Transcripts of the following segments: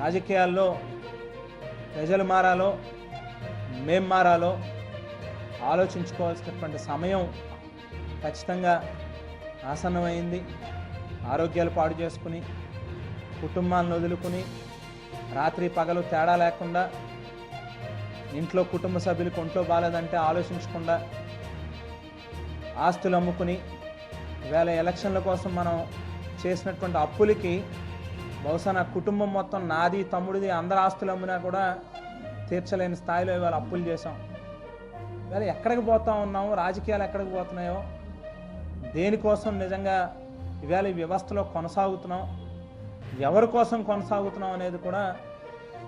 రాజకీయాల్లో ప్రజలు మారాలో మేం మారాలో ఆలోచించుకోవాల్సినటువంటి సమయం ఖచ్చితంగా ఆసన్నమైంది. ఆరోగ్యాలు పాడు చేసుకుని కుటుంబాలను వదులుకుని రాత్రి పగలు తేడా లేకుండా ఇంట్లో కుటుంబ సభ్యులకు ఒంట్లో బాగాలేదంటే ఆలోచించకుండా ఆస్తులు అమ్ముకుని వేళ ఎలక్షన్ల కోసం మనం చేసినటువంటి అప్పులకి బహుశా నా కుటుంబం మొత్తం నాది తమ్ముడిది అందరి ఆస్తులు అమ్మినా కూడా తీర్చలేని స్థాయిలో ఇవాళ అప్పులు చేసాం ఇవాళ ఎక్కడికి పోతా ఉన్నాము రాజకీయాలు ఎక్కడికి పోతున్నాయో దేనికోసం నిజంగా ఇవాళ ఈ వ్యవస్థలో కొనసాగుతున్నాం ఎవరి కోసం కొనసాగుతున్నాం అనేది కూడా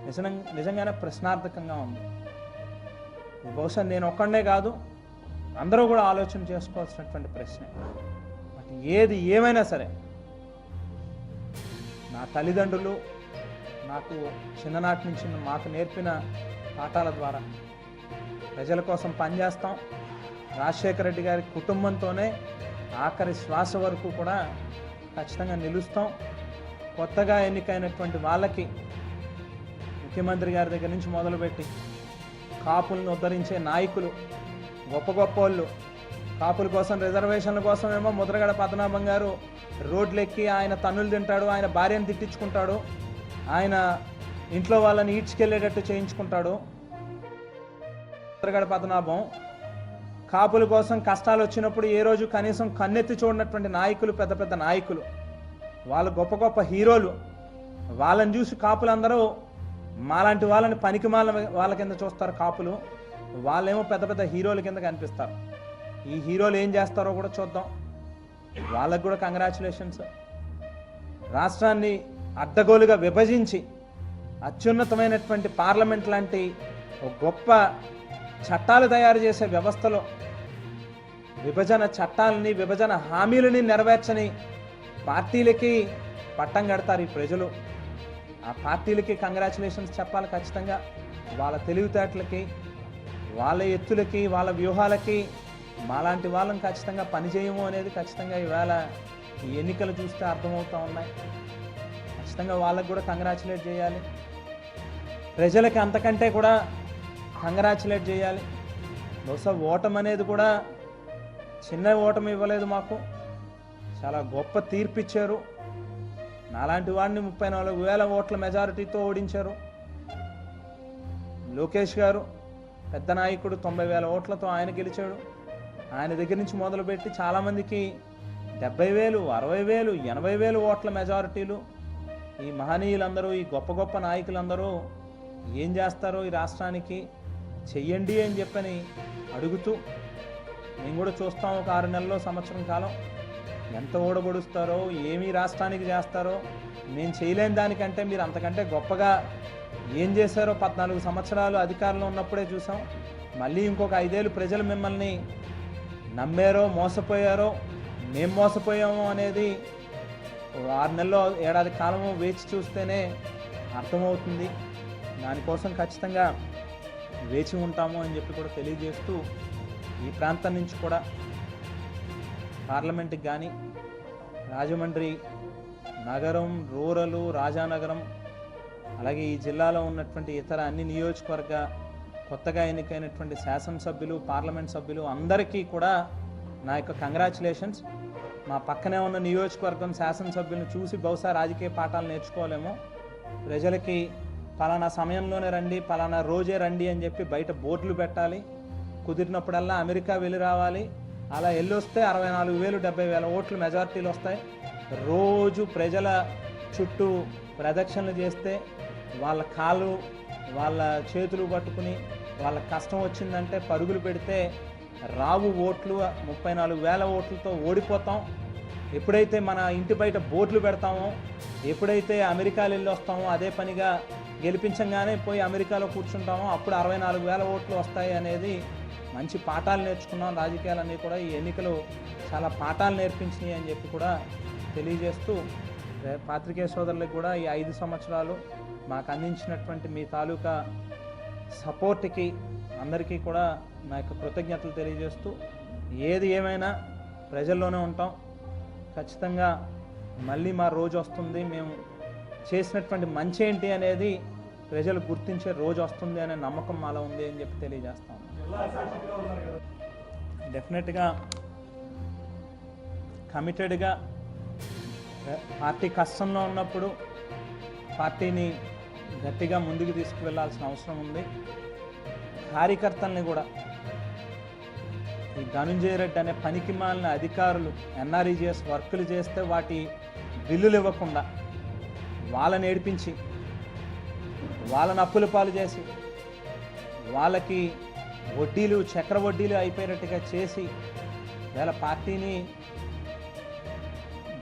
నిజం నిజంగానే ప్రశ్నార్థకంగా ఉంది. బహుశా నేను ఒక్కడే కాదు అందరూ కూడా ఆలోచన చేసుకోవాల్సినటువంటి ప్రశ్న. బట్ ఏది ఏమైనా సరే నా తల్లిదండ్రులు నాకు చిన్ననాటి నుంచి మాకు నేర్పిన పాఠాల ద్వారా ప్రజల కోసం పనిచేస్తాం. రాజశేఖర రెడ్డి గారి కుటుంబంతోనే ఆఖరి శ్వాస వరకు కూడా ఖచ్చితంగా నిలుస్తాం. కొత్తగా ఎన్నికైనటువంటి వాళ్ళకి ముఖ్యమంత్రి గారి దగ్గర నుంచి మొదలుపెట్టి కాపులను ఉద్ధరించే నాయకులు గొప్ప గొప్ప వాళ్ళు కాపుల కోసం రిజర్వేషన్ల కోసం ఏమో ముద్రగడ పద్మనాభం గారు రోడ్లెక్కి ఆయన తన్నులు తింటాడు ఆయన భార్యను తిట్టించుకుంటాడు ఆయన ఇంట్లో వాళ్ళని ఈడ్చుకెళ్ళేటట్టు చేయించుకుంటాడు. ముద్రగడ పద్మనాభం కాపుల కోసం కష్టాలు వచ్చినప్పుడు ఏ రోజు కనీసం కన్నెత్తి చూడనటువంటి నాయకులు పెద్ద పెద్ద నాయకులు. వాళ్ళు గొప్ప గొప్ప హీరోలు. వాళ్ళని చూసి కాపులందరూ మాలాంటి వాళ్ళని పనికి మాల వాళ్ళ కింద చూస్తారు కాపులు. వాళ్ళేమో పెద్ద పెద్ద హీరోల కింద కనిపిస్తారు. ఈ హీరోలు ఏం చేస్తారో కూడా చూద్దాం. వాళ్ళకు కూడా కంగ్రాచులేషన్స్ రాష్ట్రాన్ని అడ్డగోలుగా విభజించి అత్యున్నతమైనటువంటి పార్లమెంట్ లాంటి ఒక గొప్ప చట్టాలు తయారు చేసే వ్యవస్థలో విభజన చట్టాలని విభజన హామీలని నెరవేర్చని పార్టీలకి పట్టం కడతారు ఈ ప్రజలు. ఆ పార్టీలకి కంగ్రాచులేషన్స్ చెప్పాలి ఖచ్చితంగా. వాళ్ళ తెలివితేటలకి వాళ్ళ ఎత్తులకి వాళ్ళ వ్యూహాలకి మాలాంటి వాళ్ళని ఖచ్చితంగా పనిచేయము అనేది ఖచ్చితంగా ఇవాళ ఈ ఎన్నికలు చూస్తే అర్థమవుతూ ఉన్నాయి. ఖచ్చితంగా వాళ్ళకు కూడా కంగ్రాచులేట్ చేయాలి. ప్రజలకి అంతకంటే కూడా కంగ్రాచులేట్ చేయాలి. బహుశా ఓటమి అనేది కూడా చిన్న ఓటమి ఇవ్వలేదు మాకు. చాలా గొప్ప తీర్పు ఇచ్చారు. నాలాంటి వాడిని ముప్పై నాలుగు వేల ఓట్ల మెజారిటీతో ఓడించారు. లోకేష్ గారు పెద్ద నాయకుడు తొంభై వేల ఓట్లతో ఆయన గెలిచాడు. ఆయన దగ్గర నుంచి మొదలుపెట్టి చాలామందికి డెబ్బై వేలు అరవై వేలు ఎనభై వేలు ఓట్ల మెజారిటీలు ఈ మహనీయులందరూ ఈ గొప్ప గొప్ప నాయకులందరూ ఏం చేస్తారో ఈ రాష్ట్రానికి చెయ్యండి అని చెప్పని అడుగుతూ మేము కూడా చూస్తాం ఒక ఆరు నెలల్లో సంవత్సరం కాలం. ఎంత ఓడబొడుస్తారో ఏమి రాష్ట్రానికి చేస్తారో మేము చేయలేని దానికంటే మీరు అంతకంటే గొప్పగా ఏం చేశారో పద్నాలుగు సంవత్సరాలు అధికారంలో ఉన్నప్పుడే చూసాం. మళ్ళీ ఇంకొక ఐదేళ్ళు ప్రజలు మిమ్మల్ని నమ్మారో మోసపోయారో మేము మోసపోయామో అనేది ఆరు నెలలో ఏడాది కాలము వేచి చూస్తేనే అర్థమవుతుంది. దానికోసం ఖచ్చితంగా వేచి ఉంటాము అని చెప్పి కూడా తెలియజేస్తూ ఈ ప్రాంతం నుంచి కూడా పార్లమెంట్కి కానీ రాజమండ్రి నగరం రూరలు రాజానగరం అలాగే ఈ జిల్లాలో ఉన్నటువంటి ఇతర అన్ని నియోజకవర్గ కొత్తగా ఎన్నికైనటువంటి శాసనసభ్యులు పార్లమెంట్ సభ్యులు అందరికీ కూడా నా యొక్క కంగ్రాచులేషన్స్. మా పక్కనే ఉన్న నియోజకవర్గం శాసనసభ్యులను చూసి బహుశా రాజకీయ పాఠాలు నేర్చుకోలేము ప్రజలకి పలానా సమయంలోనే రండి పలానా రోజే రండి అని చెప్పి బయట బోర్డులు పెట్టాలి. కుదిరినప్పుడల్లా అమెరికా వెళ్ళి రావాలి. అలా వెళ్ళొస్తే అరవై నాలుగు వేలు డెబ్బై వేల ఓట్లు మెజారిటీలు వస్తాయి. రోజు ప్రజల చుట్టూ ప్రదక్షిణలు చేస్తే వాళ్ళ కాళ్ళు వాళ్ళ చేతులు పట్టుకుని వాళ్ళ కష్టం వచ్చిందంటే పరుగులు పెడితే రావు ఓట్లు ముప్పై నాలుగు వేల ఓట్లతో ఓడిపోతాం. ఎప్పుడైతే మన ఇంటి బయట బోర్డులు పెడతామో ఎప్పుడైతే అమెరికాలో వెళ్ళి వస్తామో అదే పనిగా గెలిపించంగానే పోయి అమెరికాలో కూర్చుంటామో అప్పుడు అరవై నాలుగు వేల ఓట్లు వస్తాయి అనేది మంచి పాఠాలు నేర్చుకున్నాం. రాజకీయాలన్నీ కూడా ఈ ఎన్నికలు చాలా పాఠాలు నేర్పించినాయి అని చెప్పి కూడా తెలియజేస్తూ పాత్రికేయ సోదరులకు కూడా ఈ ఐదు సంవత్సరాలు మాకు అందించినటువంటి మీ తాలూకా సపోర్ట్కి అందరికీ కూడా నా యొక్క కృతజ్ఞతలు తెలియజేస్తూ ఏది ఏమైనా ప్రజల్లోనే ఉంటాం. ఖచ్చితంగా మళ్ళీ మా రోజు వస్తుంది. మేము చేసినటువంటి మంచి ఏంటి అనేది ప్రజలు గుర్తించే రోజు వస్తుంది అనే నమ్మకం మాలో ఉంది అని చెప్పి తెలియజేస్తాం డెఫినెట్గా కమిటెడ్గా పార్టీ కష్టంలో ఉన్నప్పుడు పార్టీని గట్టిగా ముందుకు తీసుకువెళ్ళాల్సిన అవసరం ఉంది. కార్యకర్తల్ని కూడా ఈ ధనుంజయ రెడ్డి అనే పనికి మాలిన అధికారులు ఎన్ఆర్ఈజిఎస్ వర్కులు చేస్తే వాటి బిల్లులు ఇవ్వకుండా వాళ్ళని ఏడిపించి వాళ్ళని అప్పుల పాలు చేసి వాళ్ళకి వడ్డీలు చక్ర వడ్డీలు అయిపోయేటట్టుగా చేసి వేళ పార్టీని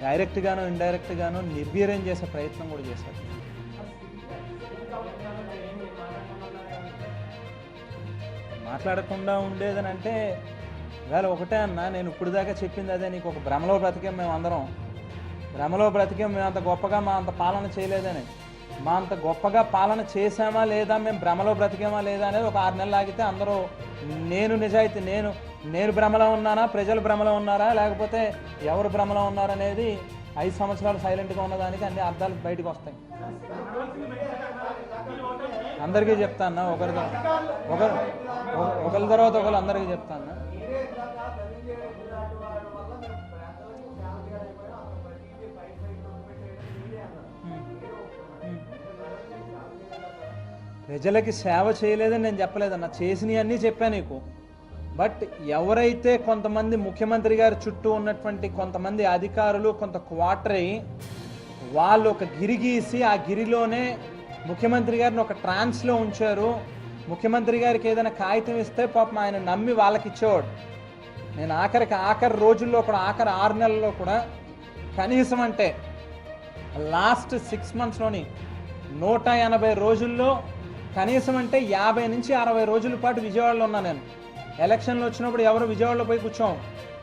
డైరెక్ట్గాను ఇండైరెక్ట్గాను నిర్వీర్యం చేసే ప్రయత్నం కూడా చేశారు. మాట్లాడకుండా ఉండేదని అంటే వేళ ఒకటే అన్న నేను ఇప్పుడు దాకా చెప్పింది అదే నీకు ఒక భ్రమలో బ్రతికే మేము అందరం. భ్రమలో బ్రతికే మేము అంత గొప్పగా మా అంత పాలన చేయలేదని. మా అంత గొప్పగా పాలన చేశామా లేదా మేము భ్రమలో బ్రతికామా లేదా అనేది ఒక ఆరు నెలలు ఆగితే అందరూ నేను నిజాయితీ నేను నేను భ్రమలో ఉన్నానా ప్రజలు భ్రమలో ఉన్నారా లేకపోతే ఎవరు భ్రమలో ఉన్నారనేది ఐదు సంవత్సరాలు సైలెంట్గా ఉన్నదానికి అన్ని అర్థాలు బయటకు వస్తాయి. అందరికీ చెప్తాను ఒకరి ఒకరు ఒక- ఒకరి తర్వాత ఒకరు అందరికీ చెప్తాను ప్రజలకి సేవ చేయలేదని నేను చెప్పలేదన్న చేసినవి అన్నీ చెప్పాను నీకు. బట్ ఎవరైతే కొంతమంది ముఖ్యమంత్రి గారి చుట్టూ ఉన్నటువంటి కొంతమంది అధికారులు కొంత క్వార్టర్ అయ్యి వాళ్ళు ఒక గిరి గీసి ఆ గిరిలోనే ముఖ్యమంత్రి గారిని ఒక ట్రాన్స్లో ఉంచారు. ముఖ్యమంత్రి గారికి ఏదైనా కాగితం ఇస్తే పాపం ఆయన నమ్మి వాళ్ళకి ఇచ్చేవాడు. నేను ఆఖరికి ఆఖరి రోజుల్లో కూడా ఆఖరి ఆరు నెలల్లో కూడా కనీసం అంటే లాస్ట్ సిక్స్ మంత్స్లోని నూట ఎనభై రోజుల్లో కనీసం అంటే యాభై నుంచి అరవై రోజుల పాటు విజయవాడలో ఉన్నా నేను. ఎలక్షన్లు వచ్చినప్పుడు ఎవరు విజయవాడలో పోయి కూర్చోం.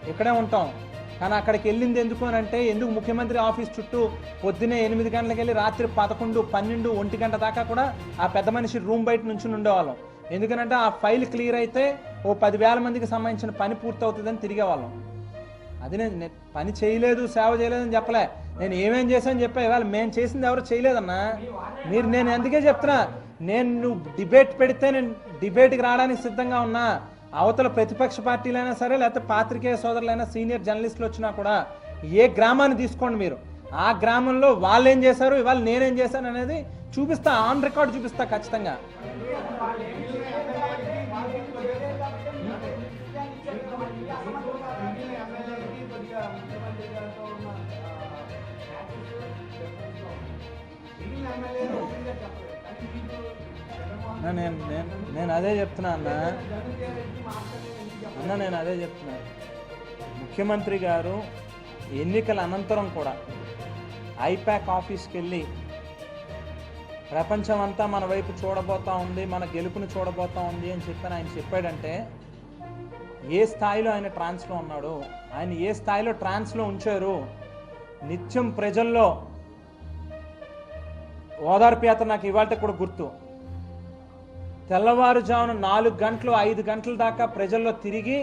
ఇక్కడే ఉంటాం. కానీ అక్కడికి వెళ్ళింది ఎందుకు అని అంటే ఎందుకు ముఖ్యమంత్రి ఆఫీస్ చుట్టూ పొద్దునే ఎనిమిది గంటలకు వెళ్ళి రాత్రి పదకొండు పన్నెండు ఒంటి గంట దాకా కూడా ఆ పెద్ద మనిషి రూమ్ బయట నుంచి ఉండేవాళ్ళం. ఎందుకనంటే ఆ ఫైల్ క్లియర్ అయితే ఓ పదివేల మందికి సంబంధించిన పని పూర్తవుతుందని తిరిగేవాళ్ళం. అది నేను పని చేయలేదు సేవ చేయలేదని చెప్పలే. నేను ఏమేం చేశాను చెప్పా ఇవాళ మేము చేసింది ఎవరు చేయలేదన్నా? మీరు నేను అందుకే చెప్తున్నా. నేను నువ్వు డిబేట్ పెడితే నేను డిబేట్కి రావడానికి సిద్ధంగా ఉన్నా. అవతల ప్రతిపక్ష పార్టీలైనా సరే లేకపోతే పాత్రికేయ సోదరులైనా సీనియర్ జర్నలిస్టులు వచ్చినా కూడా ఏ గ్రామాన్ని తీసుకోండి మీరు. ఆ గ్రామంలో వాళ్ళు ఏం చేశారు ఇవాళ నేనేం చేశాను అనేది చూపిస్తా ఆన్ రికార్డ్ చూపిస్తా ఖచ్చితంగా. నేను నేను నేను అదే చెప్తున్నా అన్న. అన్న నేను అదే చెప్తున్నా. ముఖ్యమంత్రి గారు ఎన్నికల అనంతరం కూడా ఐపాక్ ఆఫీస్కి వెళ్ళి ప్రపంచం అంతా మన వైపు చూడబోతా ఉంది మన గెలుపుని చూడబోతా ఉంది అని చెప్పని ఆయన చెప్పాడంటే ఏ స్థాయిలో ఆయన ట్రాన్స్లో ఉన్నాడు? ఆయన ఏ స్థాయిలో ట్రాన్స్లో ఉంచారు? నిత్యం ప్రజల్లో ఓదార్పు యాత్ర నాకు ఇవాళ కూడా గుర్తు. తెల్లవారుజామున నాలుగు గంటలు ఐదు గంటల దాకా ప్రజల్లో తిరిగి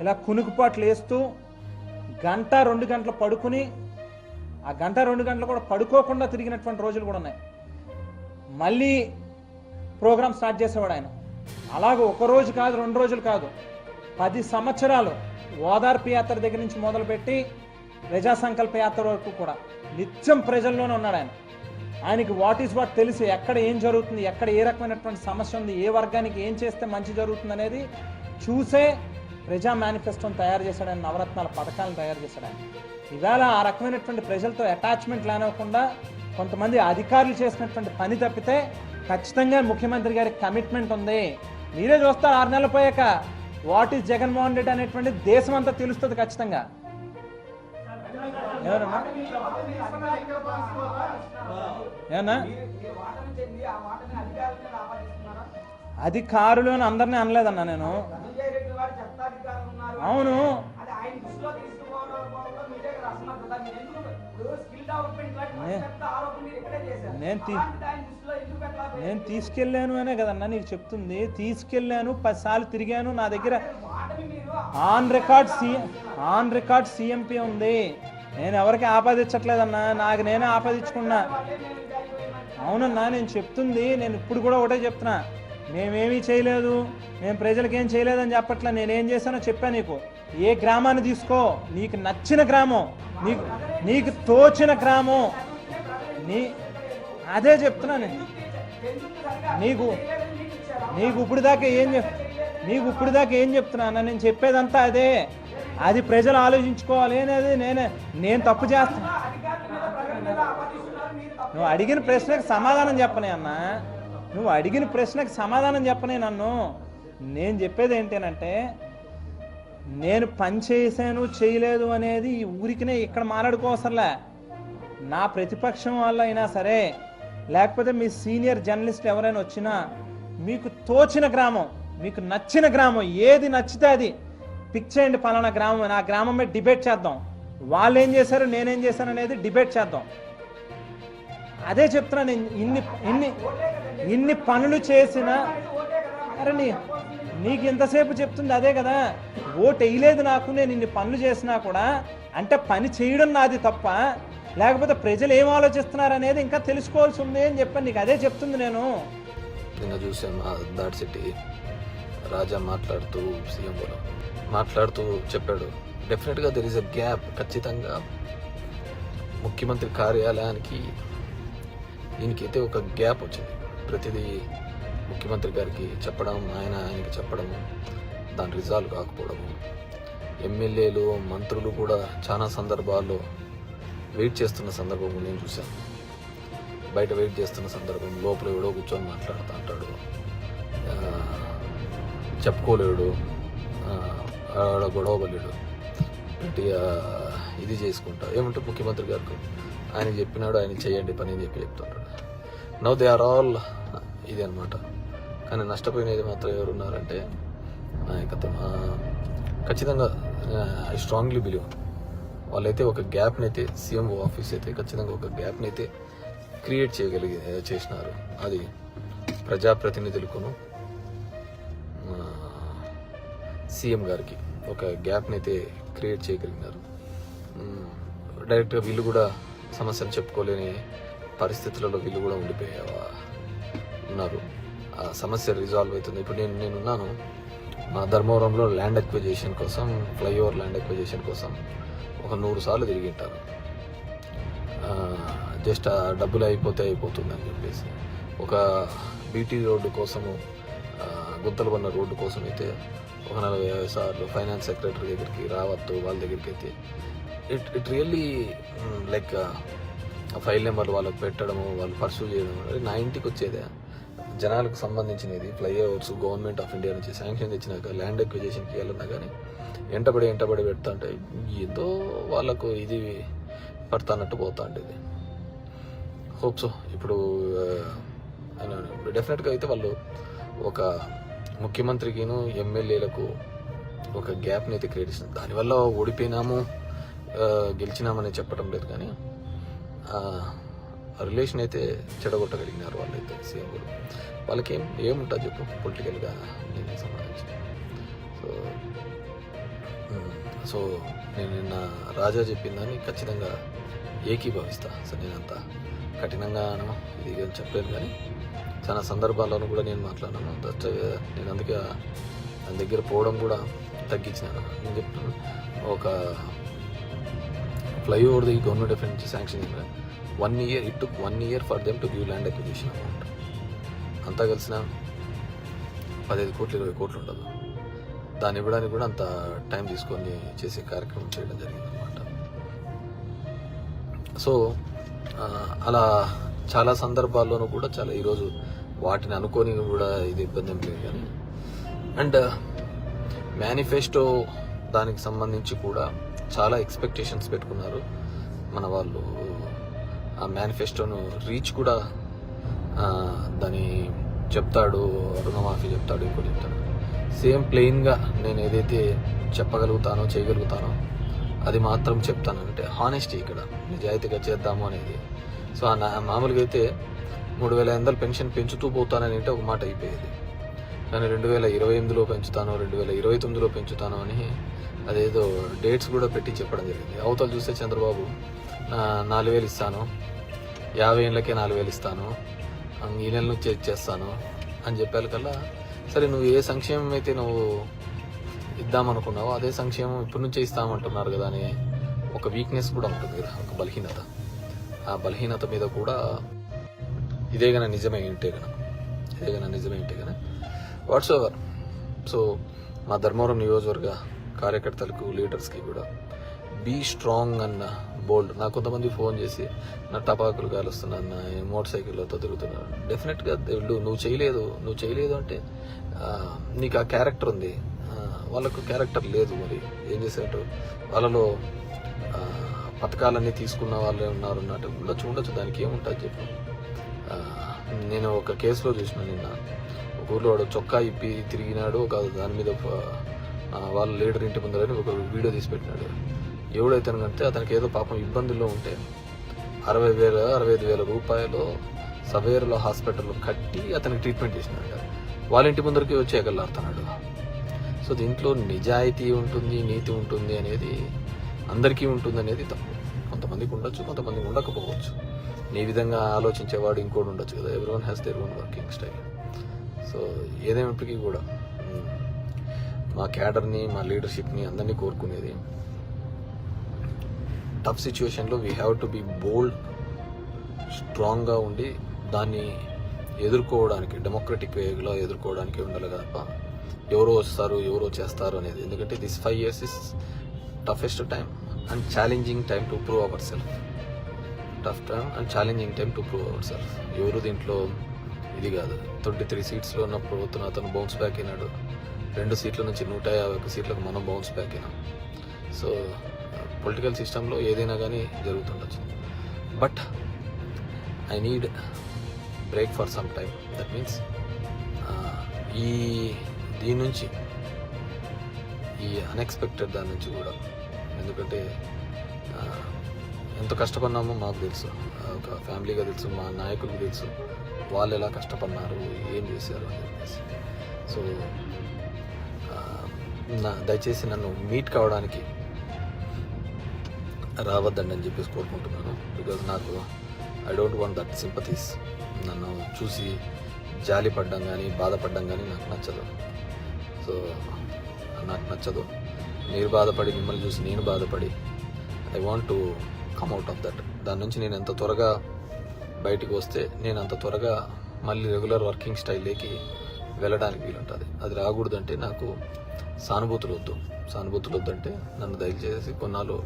ఇలా కునుకుపాట్లు వేస్తూ గంట రెండు గంటలు పడుకుని ఆ గంట రెండు గంటలు కూడా పడుకోకుండా తిరిగినటువంటి రోజులు కూడా ఉన్నాయి. మళ్ళీ ప్రోగ్రామ్ స్టార్ట్ చేసేవాడు ఆయన. అలాగే ఒక రోజు కాదు రెండు రోజులు కాదు. పది సంవత్సరాలు ఓదార్పు యాత్ర దగ్గర నుంచి మొదలుపెట్టి ప్రజా సంకల్ప యాత్ర వరకు కూడా నిత్యం ప్రజల్లోనే ఉన్నాడు ఆయన. ఆయనకి వాట్ ఈస్ వాట్ తెలుసు ఎక్కడ ఏం జరుగుతుంది ఎక్కడ ఏ రకమైనటువంటి సమస్య ఉంది ఏ వర్గానికి ఏం చేస్తే మంచి జరుగుతుంది అనేది చూసే ప్రజా మేనిఫెస్టోని తయారు చేశాడు ఆయన నవరత్నాల పథకాలను తయారు చేశాడు ఆయన ఇవాళ ఆ రకమైనటువంటి ప్రజలతో అటాచ్మెంట్ లేనకుండా కొంతమంది అధికారులు చేసినటువంటి పని తప్పితే ఖచ్చితంగా ముఖ్యమంత్రి గారికి కమిట్మెంట్ ఉంది. మీరే చూస్తారు ఆరు నెలలు పోయాక వాట్ ఈస్ జగన్మోహన్ రెడ్డి అనేటువంటి దేశం అంతా తెలుస్తుంది ఖచ్చితంగా. ఎవరన్నా ఏనా అధికారులు అని అందరినీ అనలేదన్నా నేను. అవును. నేను తీ- నేను తీసుకెళ్ళాను అనే కదన్నా నీకు చెప్తుంది. తీసుకెళ్ళాను పదిసార్లు తిరిగాను. నా దగ్గర on record C on record CMP ఉంది. నేను ఎవరికి ఆపాదించట్లేదన్నా నాకు నేనే ఆపాదించుకున్నా. అవునన్నా నేను చెప్తుంది నేను ఇప్పుడు కూడా ఒకటే చెప్తున్నా. మేమేమీ చేయలేదు మేము ప్రజలకేం ఏం చేయలేదని చెప్పట్లే నేనేం చేశానో చెప్పా నీకు. ఏ గ్రామాన్ని తీసుకో నీకు నచ్చిన గ్రామం నీకు నీకు తోచిన గ్రామం. నీ అదే చెప్తున్నా నేను. నీకు నీకు ఇప్పుడు దాకా ఏం చెప్ నీకు ఇప్పుడు దాకా ఏం చెప్తున్నా అన్న నేను చెప్పేదంతా అదే. అది ప్రజలు ఆలోచించుకోవాలి అనేది నేనే నేను తప్పు చేస్తాను నువ్వు అడిగిన ప్రశ్నకు సమాధానం చెప్పనే అన్న. నువ్వు అడిగిన ప్రశ్నకు సమాధానం చెప్పనే నన్ను. నేను చెప్పేది ఏంటంటే నేను పని చేశాను చేయలేదు అనేది ఈ ఊరికినే ఇక్కడ మాట్లాడుకోవసరలే నా ప్రతిపక్షం వల్ల అయినా సరే లేకపోతే మీ సీనియర్ జర్నలిస్ట్ ఎవరైనా వచ్చినా మీకు తోచిన గ్రామం మీకు నచ్చిన గ్రామం ఏది నచ్చితే అది పిక్ చేయండి పలానా గ్రామం నా గ్రామం మీద డిబేట్ చేద్దాం. వాళ్ళు ఏం చేశారు నేనేం చేశాను అనేది డిబేట్ చేద్దాం. అదే చెప్తున్నా నేను ఇన్ని ఇన్ని ఇన్ని పనులు చేసిన అరే నీ నీకు ఎంతసేపు చెప్తుంది అదే కదా. ఓటు వేయలేదు నాకు నేను ఇన్ని పనులు చేసినా కూడా అంటే పని చేయడం నాది తప్ప లేకపోతే ప్రజలు ఏం ఆలోచిస్తున్నారు అనేది ఇంకా తెలుసుకోవాల్సి ఉంది అని చెప్పాను నీకు అదే చెప్తుంది నేను. నిన్న చూసాం దాడి సిటీ రాజా మాట్లాడుతూ సీఎం మాట్లాడుతూ చెప్పాడు. డెఫినెట్గా దెర్ ఇస్ అ గ్యాప్ ఖచ్చితంగా ముఖ్యమంత్రి కార్యాలయానికి దీనికైతే ఒక గ్యాప్ వచ్చింది. ప్రతిదీ ముఖ్యమంత్రి గారికి చెప్పడం ఆయన ఆయనకి చెప్పడం దాని రిజాల్వ్ కాకపోవడము. ఎమ్మెల్యేలు మంత్రులు కూడా చాలా సందర్భాల్లో వెయిట్ చేస్తున్న సందర్భం నేను చూశాను. బయట వెయిట్ చేస్తున్న సందర్భం లోపల ఎవడో కూర్చొని మాట్లాడుతూ అంటాడు. చెప్పుకోలేడు. ఆడ ఆడ పడ్డాడు. గట్టిగా ఇది చేసుకుంటా. ఏమంటే ముఖ్యమంత్రి గారికి? ఆయన చెప్పినాడు ఆయన చేయండి పని అని చెప్పి చెప్తుంటాడు. నవ్ దే ఆర్ ఆల్ ఇది అనమాట కానీ నష్టపోయినది మాత్రం ఎవరున్నారంటే నాయకత్వం ఖచ్చితంగా ఐ స్ట్రాంగ్లీ బిలీవ్ వాళ్ళైతే ఒక గ్యాప్ని అయితే సీఎం ఆఫీస్ అయితే ఖచ్చితంగా ఒక గ్యాప్ని అయితే క్రియేట్ చేయగలిగి చేసినారు. అది ప్రజాప్రతినిధులకును సీఎం గారికి ఒక గ్యాప్ని అయితే క్రియేట్ చేయగలిగినారు. డైరెక్ట్గా వీళ్ళు కూడా సమస్యను చెప్పుకోలేని పరిస్థితులలో వీళ్ళు కూడా ఉండిపోయే ఉన్నారు ఆ సమస్య రిజాల్వ్ అవుతుంది. ఇప్పుడు నేను నేనున్నాను. మా ధర్మవరంలో ల్యాండ్ ఎక్విజేషన్ కోసం ఫ్లైఓవర్ ల్యాండ్ ఎక్విజేషన్ కోసం ఒక నూరు సార్లు తిరిగింటాను జస్ట్ ఆ డబ్బులు అయిపోతే అయిపోతుంది అని చెప్పేసి. ఒక బీటీ రోడ్డు కోసము గుంతలు ఉన్న రోడ్డు కోసం అయితే ఒక నలభై యాభై సార్లు ఫైనాన్స్ సెక్రటరీ దగ్గరికి రావద్దు వాళ్ళ దగ్గరికి అయితే it it really like file నెంబర్లు వాళ్ళకి పెట్టడము వాళ్ళు పర్సూ చేయడం నా ఇంటికి వచ్చేదే. జనాలకు సంబంధించినది ఫ్లైఓవర్స్ గవర్నమెంట్ ఆఫ్ ఇండియా నుంచి శాంక్షన్ తెచ్చినాక ల్యాండ్ ఎక్విజేషన్కి వెళ్ళినా కానీ ఎంటబడి ఎంటబడి పెడతా అంటే ఏదో వాళ్ళకు ఇది పడతానట్టు పోతా ఉండేది హోప్ సో ఇప్పుడు డెఫినెట్గా అయితే వాళ్ళు ఒక ముఖ్యమంత్రికిను ఎమ్మెల్యేలకు ఒక గ్యాప్ని అయితే క్రియేట్ చేసింది. దానివల్ల ఓడిపోయినాము గెలిచినామని చెప్పడం లేదు కానీ రిలేషన్ అయితే చెడగొట్టగలిగినారు వాళ్ళైతే సీఎంలు వాళ్ళకి ఏం ఏముంటుంది చెప్పు పొలిటికల్గా దీనికి సంబంధించి. సో సో నేను నిన్న రాజా చెప్పిందని ఖచ్చితంగా ఏకీభవిస్తా. సో నేనంత కఠినంగా ఇది అని చెప్పలేను కానీ చాలా సందర్భాల్లోనూ కూడా నేను మాట్లాడాను. దట్ uh, నేను అందుకే uh, దాని దగ్గర పోవడం కూడా తగ్గించినాను. నేను చెప్తున్నాను ఒక ఫ్లైఓవర్ ది గవర్నమెంట్ ఆఫ్ నుంచి sanction one year it took one year for them to give land acquisition amount అంతా కలిసిన పదిహేను కోట్లు ఇరవై కోట్లు ఉండదు. దాన్ని ఇవ్వడానికి కూడా అంత టైం తీసుకొని చేసే కార్యక్రమం చేయడం జరిగింది అనమాట సో uh, అలా చాలా సందర్భాల్లోనూ కూడా చాలా ఈరోజు వాటిని అనుకొని కూడా ఇది ఇబ్బంది ఏం లేదు కానీ. అండ్ uh, మేనిఫెస్టో దానికి సంబంధించి కూడా చాలా ఎక్స్పెక్టేషన్స్ పెట్టుకున్నారు మన వాళ్ళు. ఆ మేనిఫెస్టోను రీచ్ కూడా దాని చెప్తాడు రుణమాఫీ చెప్తాడు ఇంకో చెప్తాడు. సేమ్ ప్లెయిన్గా నేను ఏదైతే చెప్పగలుగుతానో చేయగలుగుతానో అది మాత్రం చెప్తానంటే హానెస్టీ ఇక్కడ నిజాయితీగా చేద్దాము అనేది సో ఆ నా- మామూలుగా అయితే మూడు వేల ఐదు పెన్షన్ పెంచుతూ పోతానని అంటే ఒక మాట అయిపోయేది. కానీ రెండు వేల ఇరవై ఎనిమిదిలో పెంచుతాను రెండు వేల ఇరవై తొమ్మిదిలో పెంచుతాను అని అదేదో డేట్స్ కూడా పెట్టి చెప్పడం జరిగింది. అవతల చూస్తే చంద్రబాబు నాలుగు వేలు ఇస్తాను యాభై ఏళ్ళకే నాలుగు వేలు ఇస్తాను ఈ నెల నుంచి చేస్తాను అని చెప్పాలి కల్లా సరే నువ్వు ఏ సంక్షేమం అయితే నువ్వు ఇద్దామనుకున్నావో అదే సంక్షేమం ఇప్పటి నుంచే ఇస్తామంటున్నారు కదా అని ఒక వీక్నెస్ కూడా ఉంటుంది కదా ఒక బలహీనత. ఆ బలహీనత మీద కూడా ఇదే కన నిజమే ఉంటే కన ఇదే కన నిజమే ఉంటే కన వాట్స్ ఎవర్ సో మా ధర్మవరం నియోజకవర్గ కార్యకర్తలకు లీడర్స్కి కూడా బీ స్ట్రాంగ్ అన్న బోల్డ్ నాకు కొంతమంది ఫోన్ చేసి నా టపాకులు కాలుస్తున్నా నా మోటార్ సైకిళ్ళతో తిరుగుతున్నాను డెఫినెట్గా వెళ్ళు నువ్వు చేయలేదు నువ్వు చేయలేదు అంటే నీకు ఆ క్యారెక్టర్ ఉంది. వాళ్ళకు క్యారెక్టర్ లేదు మరి. ఏం చేసేటో వాళ్ళలో పథకాలన్నీ తీసుకున్న వాళ్ళే ఉన్నారు అన్నట్టు కూడా చూడొచ్చు దానికి ఏముంటుంది చెప్పు. నేను ఒక కేసులో చూసిన నిన్న. ఒక ఊర్లో వాడు చొక్కా ఇప్పి తిరిగినాడు ఒక దాని మీద వాళ్ళ లీడర్ ఇంటి ముందరని ఒక వీడియో తీసి పెట్టినాడు. ఎవడైతే అంటే అతనికి ఏదో పాపం ఇబ్బందుల్లో ఉంటే అరవై వేల అరవై ఐదు వేల రూపాయలు సవేర్లో హాస్పిటల్లో కట్టి అతనికి ట్రీట్మెంట్ చేసినాడు. వాళ్ళ ఇంటి ముందరికి వచ్చి ఎగలాడుతున్నాడు సో దీంట్లో నిజాయితీ ఉంటుంది నీతి ఉంటుంది అనేది అందరికీ ఉంటుంది అనేది తప్పు. కొంతమందికి ఉండొచ్చు కొంతమందికి ఉండకపోవచ్చు. నీ విధంగా ఆలోచించేవాడు ఇంకోటి ఉండొచ్చు కదా. ఎవరి one has their own working style so ఏదేమిటికీ కూడా మా క్యాడర్ని మా లీడర్షిప్ని అందరినీ కోరుకునేది టఫ్ సిచ్యువేషన్లో we have to be bold స్ట్రాంగ్గా ఉండి దాన్ని ఎదుర్కోవడానికి డెమోక్రటిక్ వేలో ఎదుర్కోవడానికి ఉండాలి తప్ప ఎవరో వస్తారు ఎవరో చేస్తారు అనేది. ఎందుకంటే this five years is toughest time and challenging time to prove our self tough time and challenging time to prove our self ఎవరు దీంట్లో ఇది కాదు. ట్వంటీ త్రీ సీట్స్లో ఉన్నప్పుడు అతను అతను బౌన్స్ బ్యాక్ అయినాడు. రెండు సీట్ల నుంచి నూట యాభై ఒక సీట్లకు మనం బౌన్స్ బ్యాక్ అయినాం. సో పొలిటికల్ సిస్టంలో ఏదైనా కానీ జరుగుతుండొచ్చు. But I need break for some time that means ఈ దీని నుంచి ఈ అన్ఎక్స్పెక్టెడ్ దాని నుంచి కూడా ఎందుకంటే ఎంత కష్టపడినామో మాకు తెలుసు. ఒక ఫ్యామిలీగా తెలుసు మా నాయకులకు తెలుసు. వాళ్ళు ఎలా కష్టపడినారు ఏం చేశారు అని చెప్పేసి. సో నా దయచేసి నన్ను మీట్ కావడానికి రావద్దండి అని చెప్పేసి కోరుకుంటున్నాను. బికాజ్ నాకు I don't want that sympathies నన్ను చూసి జాలి పడ్డం కానీ బాధపడడం కానీ నాకు నచ్చదు. సో నాకు నచ్చదు. మీరు బాధపడి మిమ్మల్ని చూసి నేను బాధపడి I want to come out of that. దాని నుంచి నేను ఎంత త్వరగా బయటికి వస్తే నేను అంత త్వరగా మళ్ళీ రెగ్యులర్ వర్కింగ్ స్టైల్లోకి వెళ్ళడానికి వీలుంటుంది. అది రాకూడదంటే నాకు సానుభూతులు వద్దు. సానుభూతులు వద్దంటే నన్ను దయచేసి కొన్నాళ్ళు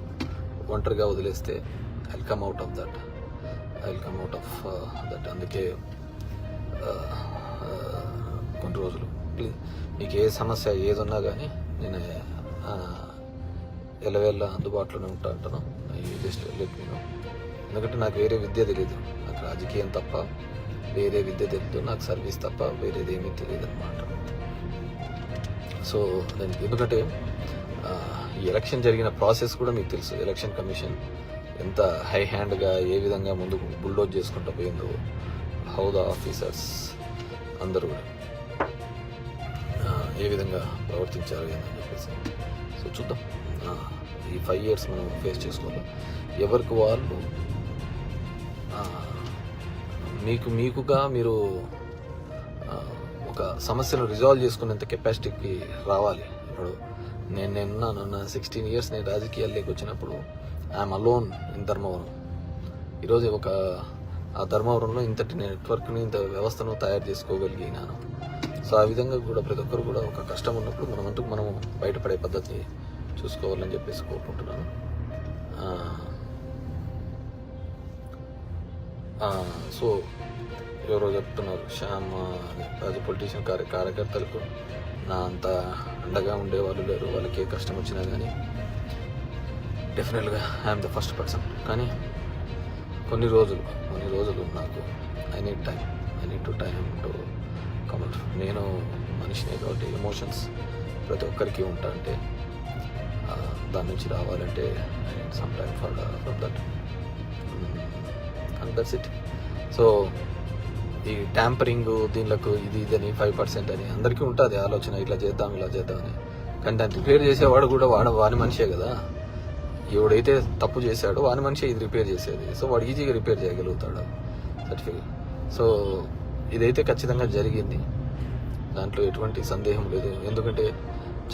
ఒంటరిగా వదిలేస్తే I come out of that I come out of that అందుకే uh, uh, కొన్ని రోజులు. మీకు ఏ సమస్య ఏదున్నా కానీ నేను ఎలవేళ్ళ అందుబాటులోనే ఉంటా అంటాను జస్ట్ లెట్ ఎందుకంటే నాకు వేరే విద్య తెలియదు నాకు రాజకీయం తప్ప వేరే విద్య తెలియదు నాకు సర్వీస్ తప్ప వేరేది ఏమీ తెలియదు అనమాట సో నేను ఎందుకంటే ఈ ఎలక్షన్ జరిగిన ప్రాసెస్ కూడా మీకు తెలుసు. ఎలక్షన్ కమిషన్ ఎంత హై హ్యాండ్గా ఏ విధంగా ముందుకు బుల్డోజ్ చేసుకుంటూ పోయిందో హౌ ద ఆఫీసర్స్ అందరూ కూడా ఏ విధంగా ప్రవర్తించారు అని చెప్పేసి. సో చూద్దాం. ఈ ఫైవ్ ఇయర్స్ మనం ఫేస్ చేసుకోవాలి. ఎవరికి వాళ్ళు మీకు మీకుగా మీరు ఒక సమస్యను రిజాల్వ్ చేసుకునేంత కెపాసిటీకి రావాలి. ఇప్పుడు నేను నేనున్నాను నా సిక్స్టీన్ ఇయర్స్ నేను రాజకీయాల్లోకి వచ్చినప్పుడు ఐఎమ్ అలోన్ ఇన్ ధర్మవరం ఈరోజు ఒక ఆ ధర్మవరంలో ఇంతటి నెట్వర్క్ని ఇంత వ్యవస్థను తయారు చేసుకోగలిగినాను. సో ఆ విధంగా కూడా ప్రతి ఒక్కరు కూడా ఒక కష్టం ఉన్నప్పుడు మనం అంటూ మనం బయటపడే పద్ధతి చూసుకోవాలని చెప్పేసి కోరుకుంటున్నాను. సో ఎవరో చెప్తున్నారు శ్యామ్ రాజ పొలిటీషియన్ కార్య కార్యకర్తలకు నా అంత అండగా ఉండేవాళ్ళు లేరు వాళ్ళకి ఏ కష్టం వచ్చినా కానీ డెఫినెట్గా ఐఎమ్ ద ఫస్ట్ పర్సన్. కానీ కొన్ని రోజులు కొన్ని రోజులు నాకు. I need time I need to time to come out నేను మనిషినే కాబట్టి ఎమోషన్స్ ప్రతి ఒక్కరికి ఉంటా అంటే దాని నుంచి రావాలంటే some time for for that and that's it so ఈ ట్యాంపరింగ్ దీనిలకు ఇది ఇది అని ఫైవ్ పర్సెంట్ అని అందరికీ ఉంటుంది ఆలోచన ఇట్లా చేద్దాం ఇలా చేద్దాం అని. కానీ దాన్ని క్లియర్ చేసేవాడు కూడా వాడు వాడి మనిషే కదా. ఎవడైతే తప్పు చేశాడో వాని మనిషి ఇది రిపేర్ చేసేది. సో వాడు ఈజీగా రిపేర్ చేయగలుగుతాడు సర్టిఫికేట్ సో ఇదైతే ఖచ్చితంగా జరిగింది. దాంట్లో ఎటువంటి సందేహం లేదు. ఎందుకంటే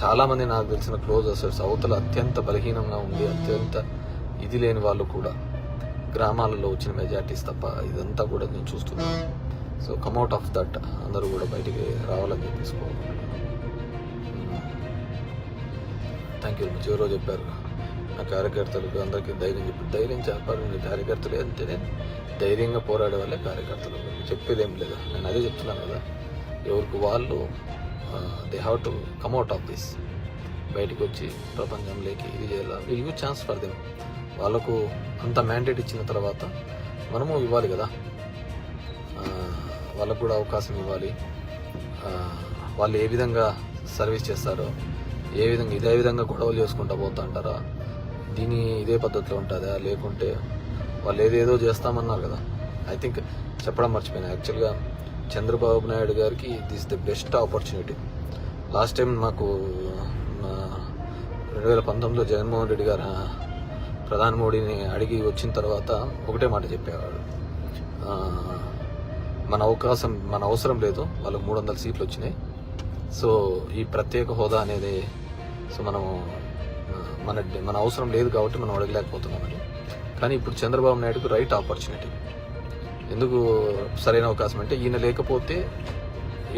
చాలామంది నాకు తెలిసిన క్లోజ్ అసలు అవతల అత్యంత బలహీనంగా ఉంది అత్యంత ఇది లేని వాళ్ళు కూడా. గ్రామాలలో వచ్చిన మెజార్టీస్ తప్ప ఇదంతా కూడా నేను చూస్తున్నాను. సో కమ్అట్ ఆఫ్ దట్ అందరూ కూడా బయటికి రావాలని చెప్పేసి థ్యాంక్ యూ మచ్ ఎవరో చెప్పారు. ఆ కార్యకర్తలకు అందరికీ ధైర్యం చెప్పి ధైర్యం చెప్పాలి. కార్యకర్తలు అంటేనే ధైర్యంగా పోరాడే వాళ్ళే కార్యకర్తలు. చెప్పేది ఏం లేదు? నేను అదే చెప్తున్నాను కదా. ఎవరికి వాళ్ళు they have to come out of this బయటకు వచ్చి ప్రపంచంలోకి ఇది చేయాలి? యూజ్ ఛాన్స్ ఫర్ దెమ్ వాళ్ళకు అంత మ్యాండేట్ ఇచ్చిన తర్వాత మనము ఇవ్వాలి కదా. వాళ్ళకు కూడా అవకాశం ఇవ్వాలి. వాళ్ళు ఏ విధంగా సర్వీస్ చేస్తారో ఏ విధంగా ఇదే విధంగా గొడవలు చేసుకుంటా పోతా అంటారా దీని ఇదే పద్ధతిలో ఉంటుందా? లేకుంటే వాళ్ళు ఏదేదో చేస్తామన్నారు కదా. ఐ థింక్ చెప్పడం మర్చిపోయినా. యాక్చువల్గా చంద్రబాబు నాయుడు గారికి this the best opportunity last time మాకు రెండు వేల పంతొమ్మిదిలో జగన్మోహన్ రెడ్డి గారు ప్రధాని మోడీని అడిగి వచ్చిన తర్వాత ఒకటే మాట చెప్పేవాడు మన అవకాశం మన అవసరం లేదు. వాళ్ళకి మూడు వందల సీట్లు వచ్చినాయి. సో ఈ ప్రత్యేక హోదా అనేది సో మనము మన మన అవసరం లేదు కాబట్టి మనం అడగలేకపోతున్నామని కానీ ఇప్పుడు చంద్రబాబు నాయుడుకు రైట్ ఆపర్చునిటీ ఎందుకు సరైన అవకాశం అంటే ఈయన లేకపోతే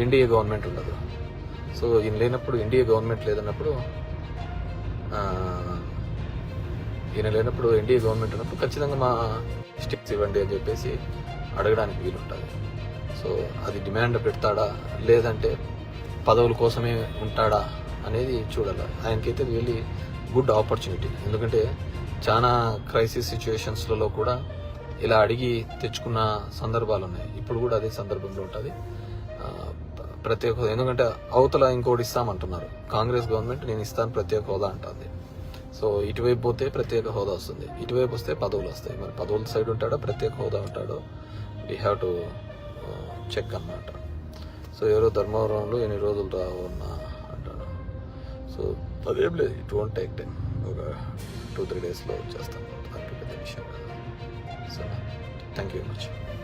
ఎన్డీఏ గవర్నమెంట్ ఉండదు. సో ఈయన లేనప్పుడు ఎన్డీఏ గవర్నమెంట్ లేదన్నప్పుడు ఈయన లేనప్పుడు ఎన్డీఏ గవర్నమెంట్ ఉన్నప్పుడు ఖచ్చితంగా మా స్టిక్స్ ఇవ్వండి అని చెప్పేసి అడగడానికి వీలుంటుంది. సో అది డిమాండ్ పెడతాడా లేదంటే పదవుల కోసమే ఉంటాడా అనేది చూడాలి. ఆయనకైతే వెళ్ళి గుడ్ ఆపర్చునిటీ. ఎందుకంటే చాలా క్రైసిస్ సిచ్యువేషన్స్లలో కూడా ఇలా అడిగి తెచ్చుకున్న సందర్భాలు ఉన్నాయి ఇప్పుడు కూడా అదే సందర్భంలో ఉంటుంది. ప్రత్యేక హోదా. ఎందుకంటే అవతల ఇంకోటి ఇస్తామంటున్నారు. కాంగ్రెస్ గవర్నమెంట్ నేను ఇస్తాను ప్రత్యేక హోదా అంటుంది. సో ఇటువైపు పోతే ప్రత్యేక హోదా వస్తుంది. ఇటువైపు వస్తే పదవులు వస్తాయి. మరి పదవుల సైడ్ ఉంటాడో ప్రత్యేక హోదా ఉంటాడో? వీ హ్యావ్ టు చెక్ అన్నమాట. సో ఎవరో ధర్మవరంలో ఎన్ని రోజులు రావున్నా అంటాడు. సో అదేం లేదు ఇట్ వోంట్ టేక్ టైం ఒక టూ త్రీ డేస్లో వచ్చేస్తాను అది పెద్ద విషయం so thank you very much